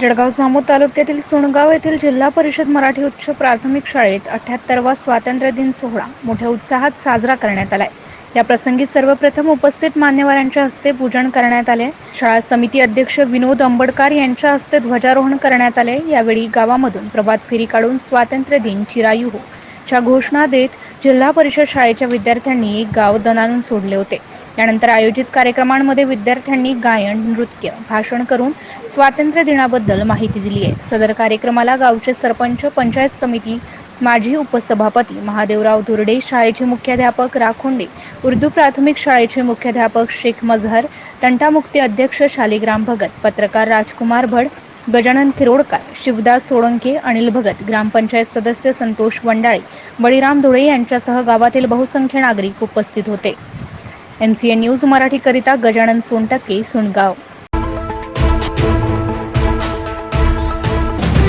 जळगाव जामोद तालुक्यातील सोनगाव येथील जिल्हा परिषद मराठी उच्च प्राथमिक शाळेत अठ्याहत्तरवा स्वातंत्र्य दिन सोहळा मोठ्या उत्साहात साजरा करण्यात आलाय. या प्रसंगी सर्वप्रथम उपस्थित मान्यवरांच्या हस्ते पूजन करण्यात आले. शाळा समिती अध्यक्ष विनोद अंबडकार यांच्या हस्ते ध्वजारोहण करण्यात आले. यावेळी गावामधून प्रभात फेरी काढून स्वातंत्र्य दिन चिरायुहो च्या घोषणा देत जिल्हा परिषद शाळेच्या विद्यार्थ्यांनी एक गाव दणानून सोडले होते. यानंतर आयोजित कार्यक्रमांमध्ये विद्यार्थ्यांनी गायन नृत्य भाषण करून स्वातंत्र्य दिनाबद्दल माहिती दिली आहे. सदर कार्यक्रमाला गावचे सरपंच पंचायत समिती माजी उपसभापती महादेवराव धुर्डे शाळेचे मुख्याध्यापक राखोंडे उर्दू प्राथमिक शाळेचे मुख्याध्यापक शेख मझहर तंटामुक्ती अध्यक्ष शालिग्राम भगत पत्रकार राजकुमार भड गजानन खिरोडकर शिवदास सोळंके अनिल भगत ग्रामपंचायत सदस्य संतोष वंडाळे बळीराम धुळे यांच्यासह गावातील बहुसंख्य नागरिक उपस्थित होते. एन सी एन न्यूज मराठीकरिता गजानन सोनटक्के सुनगाव.